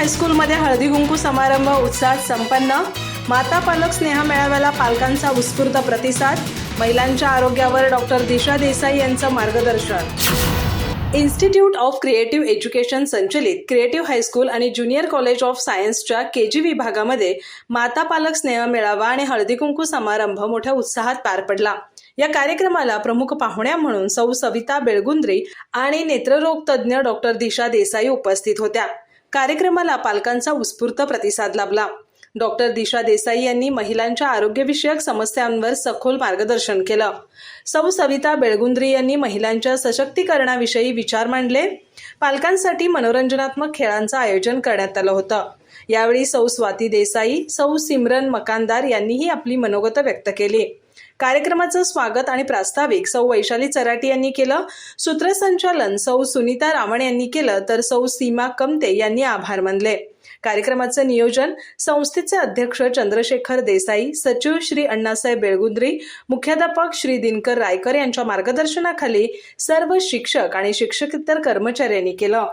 हायस्कूलमध्ये हळदी कुंकू समारंभ उत्साहात संपन्न. माता पालक स्नेह मेळाव्याला पालकांचा उत्स्फूर्त प्रतिसाद. महिलांच्या आरोग्यावर डॉक्टर दिशा देसाई यांचं मार्गदर्शन. इन्स्टिट्यूट ऑफ क्रिएटिव्ह एज्युकेशन संचलित क्रिएटिव्ह हायस्कूल आणि ज्युनियर कॉलेज ऑफ सायन्सच्या के जी विभागामध्ये माता पालक स्नेह मेळावा आणि हळदी कुंकू समारंभ मोठ्या उत्साहात पार पडला. या कार्यक्रमाला प्रमुख पाहुण्या म्हणून सौ सविता बेळगुंद्री आणि नेत्ररोग तज्ज्ञ डॉक्टर दिशा देसाई उपस्थित होत्या. कार्यक्रमाला पालकांचा उत्स्फूर्त प्रतिसाद लाभला. डॉक्टर दिशा देसाई यांनी महिलांच्या आरोग्यविषयक समस्यांवर सखोल मार्गदर्शन केलं. सौ. सविता बेळगुंद्री यांनी महिलांच्या सशक्तीकरणाविषयी विचार मांडले. पालकांसाठी मनोरंजनात्मक खेळांचं आयोजन करण्यात आलं होतं. यावेळी सौ. स्वाती देसाई सौ. सिमरन मकानदार यांनीही आपली मनोगत व्यक्त केली. कार्यक्रमाचं स्वागत आणि प्रास्ताविक सौ वैशाली चराटी यांनी केलं सूत्रसंचालन सौ सुनीता रावण यांनी केलं तर सौ सीमा कमते यांनी आभार मानले. कार्यक्रमाचं नियोजन संस्थेचे अध्यक्ष चंद्रशेखर देसाई सचिव श्री अण्णासाहेब बेळगुंद्री मुख्याध्यापक श्री दिनकर रायकर यांच्या मार्गदर्शनाखाली सर्व शिक्षक आणि शिक्षकेतर कर्मचाऱ्यांनी केलं.